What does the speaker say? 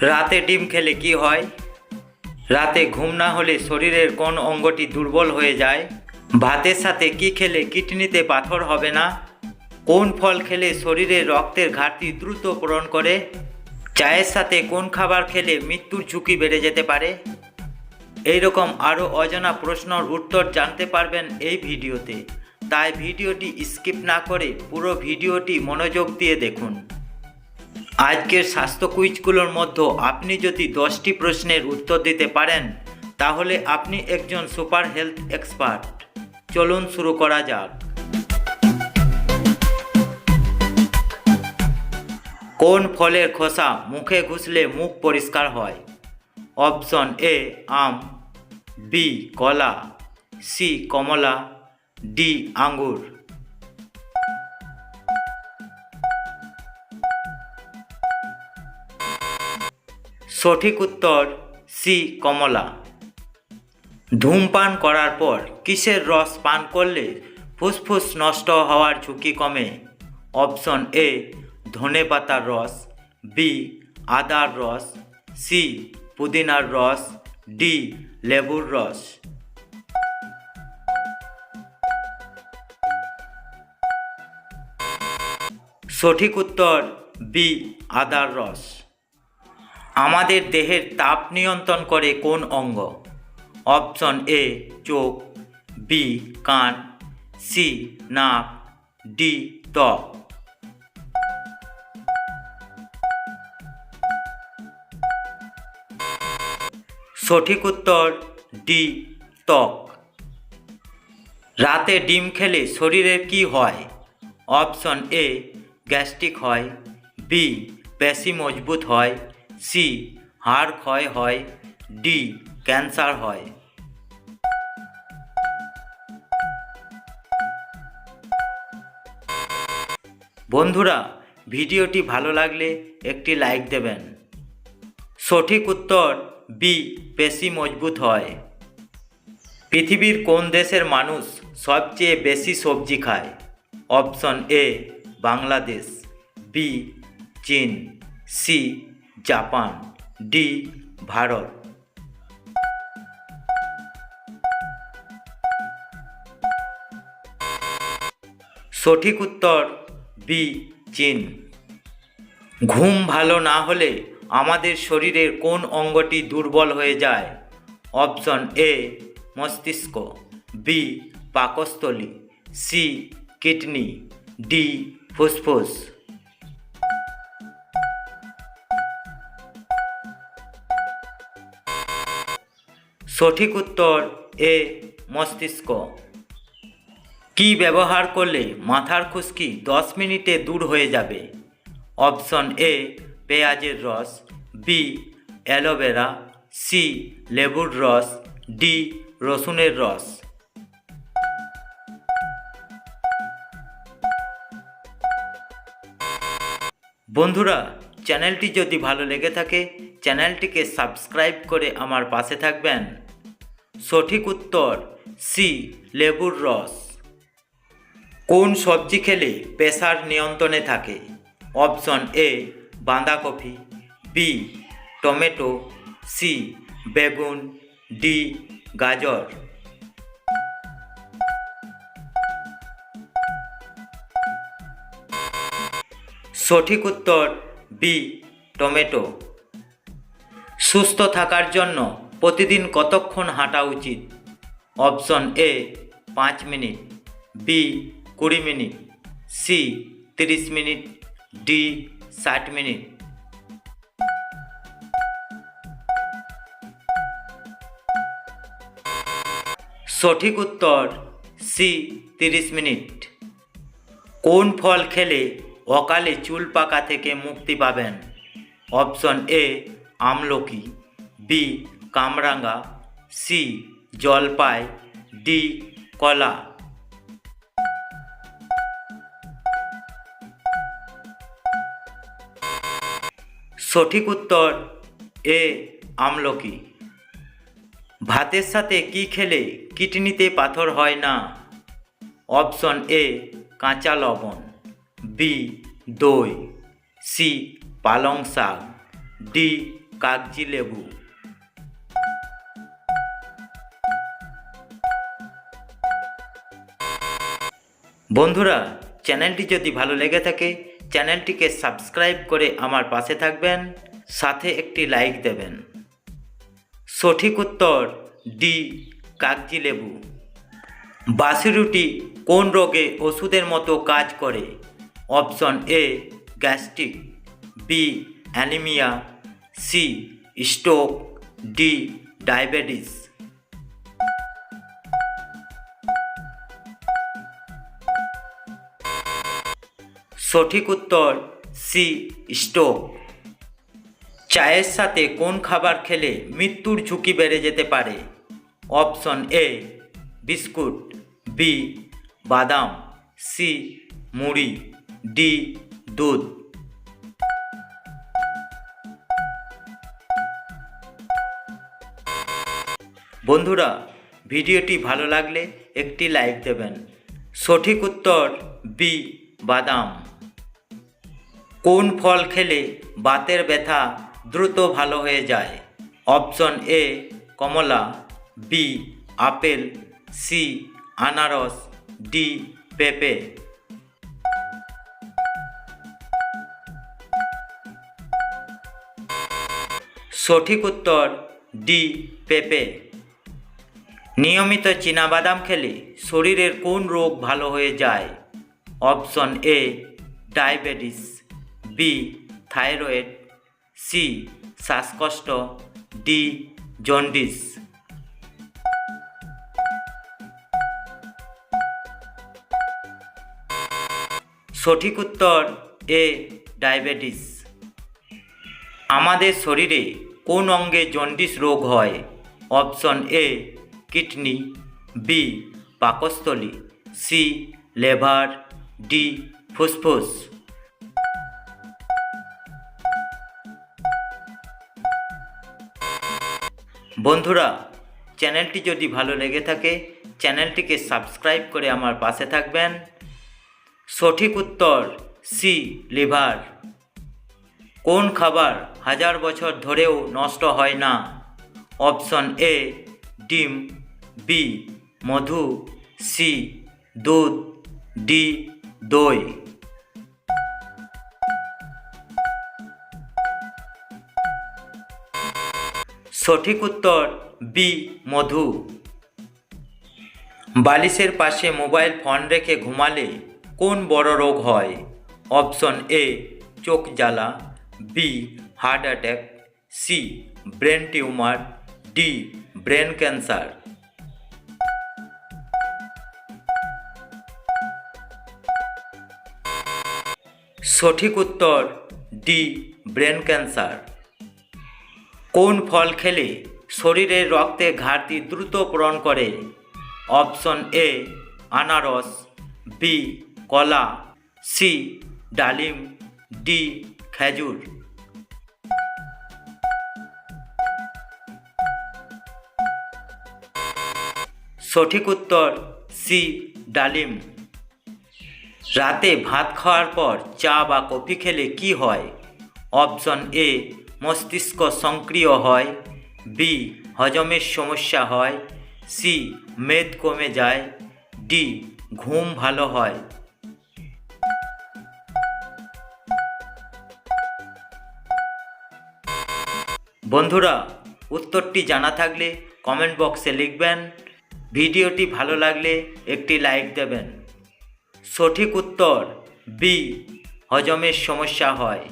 রাতে ডিম খেলে কি হয়? রাতে ঘুম না হলে শরীরের কোন অঙ্গটি দুর্বল হয়ে যায়? ভাতের সাথে কি খেলে কিডনিতে পাথর হবে না? কোন ফল খেলে শরীরে রক্তের ঘাটতি দ্রুত পূরণ করে? চায়ের সাথে কোন খাবার খেলে মৃত্যুর ঝুঁকি বেড়ে যেতে পারে? এই রকম আরও অজানা প্রশ্নর উত্তর জানতে পারবেন এই ভিডিওতে। তাই ভিডিওটি স্কিপ না করে পুরো ভিডিওটি মনোযোগ দিয়ে দেখুন। আজকের স্বাস্থ্য কুইজগুলোর মধ্যে আপনি যদি দশটি প্রশ্নের উত্তর দিতে পারেন, তাহলে আপনি একজন সুপার হেলথ এক্সপার্ট। চলুন শুরু করা যাক। কোন ফলের খোসা মুখে ঘুষলে মুখ পরিষ্কার হয়? অপশন এ, আম, বি, কলা, সি, কমলা, ডি, আঙ্গুর। সঠিক উত্তর সি, কমলা। ধূমপান করার পর কিসের রস পান করলে ফুসফুস নষ্ট হওয়ার ঝুঁকি কমে? অপশন এ, ধনে পাতার রস, বি, আদার রস, সি, পুদিনার রস, ডি, লেবুর রস। সঠিক উত্তর বি, আদার রস। আমাদের দেহের তাপ নিয়ন্ত্রণ করে কোন অঙ্গ? অপশন এ, চোখ, বি, কান, সি, নাক, ডি, ত্বক। সঠিক উত্তর, ডি, ত্বক। রাতে ডিম খেলে শরীরের কি হয়? অপশন এ, গ্যাস্ট্রিক হয়। বি পেশি মজবুত হয়। সি হাড় ক্ষয় হয়। ডি ক্যান্সার হয়। বন্ধুরা, ভিডিওটি ভালো লাগলে একটি লাইক দেবেন। সঠিক উত্তর বি পেশি মজবুত হয়। পৃথিবীর কোন দেশের মানুষ সবচেয়ে বেশি সবজি খায়? Option A Bangladesh. বি চীন। C Japan, D, Bharat. সঠিক উত্তর, বি, চীন। ঘুম ভালো না হলে আমাদের শরীরের কোন অঙ্গটি দুর্বল হয়ে যায়? অপশন এ, মস্তিষ্ক। বি, পাকস্থলী। C, kidney. ডি, ফুসফুস। সঠিক উত্তর এ, মস্তিষ্ক। কি ব্যবহার করলে মাথার খুশকি দশ মিনিটে দূর হয়ে যাবে? অপশন এ, পেঁয়াজের রস, বি, অ্যালোভেরা, সি, লেবুর রস, ডি, রসুনের রস। বন্ধুরা, চ্যানেলটি যদি ভালো লেগে থাকে, চ্যানেলটিকে সাবস্ক্রাইব করে আমার পাশে থাকবেন। সঠিক উত্তর সি, লেবুর রস। কোন সবজি খেলে প্রেসার নিয়ন্ত্রণে থাকে? অপশন এ, বাঁধাকপি, বি, টমেটো, সি, বেগুন, ডি, গাজর। সঠিক উত্তর বি, টমেটো। সুস্থ থাকার জন্য প্রতিদিন কতক্ষণ হাঁটা উচিত? অপশন এ, পাঁচ মিনিট, বি, কুড়ি মিনিট, সি, তিরিশ মিনিট, ডি, ষাট মিনিট। সঠিক উত্তর, সি, তিরিশ মিনিট। কোন ফল খেলে অকালে চুল পাকা থেকে মুক্তি পাবেন? অপশন এ, আমলকি, বি কামরাঙ্গা, সি, জলপাই, ডি, কলা। সঠিক উত্তর, এ, আমলকি। ভাতের সাথে কি খেলে কিডনিতে পাথর হয় না? অপশন এ, কাঁচা লবণ। বি, দই। সি, পালং শাক। ডি, কাগজি লেবু। বন্ধুরা, চ্যানেলটি যদি ভালো লেগে থাকে, চ্যানেলটিকে সাবস্ক্রাইব করে আমার পাশে থাকবেন, সাথে একটি লাইক দেবেন। সঠিক উত্তর ডি কাগজি লেবু। বাসি রুটি কোন রোগে ওষুধের মতো কাজ করে? Option A gastric. B anaemia. C stroke. D diabetes. সঠিক উত্তর সি স্টোভ চায়ের সাথে কোন খাবার খেলে মৃত্যুর ঝুঁকি বেড়ে যেতে পারে? অপশন এ, বিস্কুট, বি, বাদাম, সি, মুড়ি, ডি, দুধ। বন্ধুরা, ভিডিওটি ভালো লাগলে একটি লাইক দেবেন। সঠিক উত্তর বি, বাদাম। কোন ফল খেলে বাতের ব্যথা দ্রুত ভালো হয়ে যায়? অপশন এ, কমলা, বি, আপেল, সি, আনারস, ডি, পেঁপে। সঠিক উত্তর, ডি, পেঁপে। নিয়মিত চীনাবাদাম খেলে শরীরের কোন রোগ ভালো হয়ে যায়? Option A, diabetes. B, thyroid, C, শ্বাসকষ্ট, ডি জন্ডিস সঠিক উত্তর, এ, ডায়াবেটিস। আমাদের শরীরে কোন অঙ্গে জন্ডিস রোগ হয়? অপশন এ, কিডনি, বি, পাকস্থলী, সি, লেভার, ডি, ফুসফুস। বন্ধুরা, চ্যানেলটি যদি ভালো লেগে থাকে, চ্যানেলটিকে সাবস্ক্রাইব করে আমার পাশে থাকবেন। সঠিক উত্তর, সি, লিভার। কোন খাবার হাজার বছর ধরেও নষ্ট হয় না? অপশন এ, ডিম, বি, মধু, সি, দুধ, ডি, দই। সঠিক উত্তর বি, মধু। বালিশের পাশে মোবাইল ফোন রেখে ঘুমালে কোন বড় রোগ হয়? অপশন এ, চোখ জ্বালা, B, heart attack, C, brain tumour, D, brain cancer. সঠিক উত্তর ডি, ব্রেন ক্যান্সার। কোন ফল খেলে শরীরের রক্তে ঘাটতি দ্রুত পূরণ করে? অপশন এ, আনারস, বি, কলা, সি, ডালিম, ডি, খেজুর। সঠিক উত্তর, সি, ডালিম। রাতে ভাত খাওয়ার পর চা বা কফি খেলে কি হয়? অপশন এ মস্তিষ্ক সক্রিয় হয় বি হজমের সমস্যা হয় সি মেদ কমে যায় ডি ঘুম ভালো হয়। বন্ধুরা, উত্তরটি জানা থাকলে কমেন্ট বক্সে লিখবেন। ভিডিওটি ভালো লাগলে একটি লাইক দেবেন। সঠিক উত্তর বি হজমের সমস্যা হয়।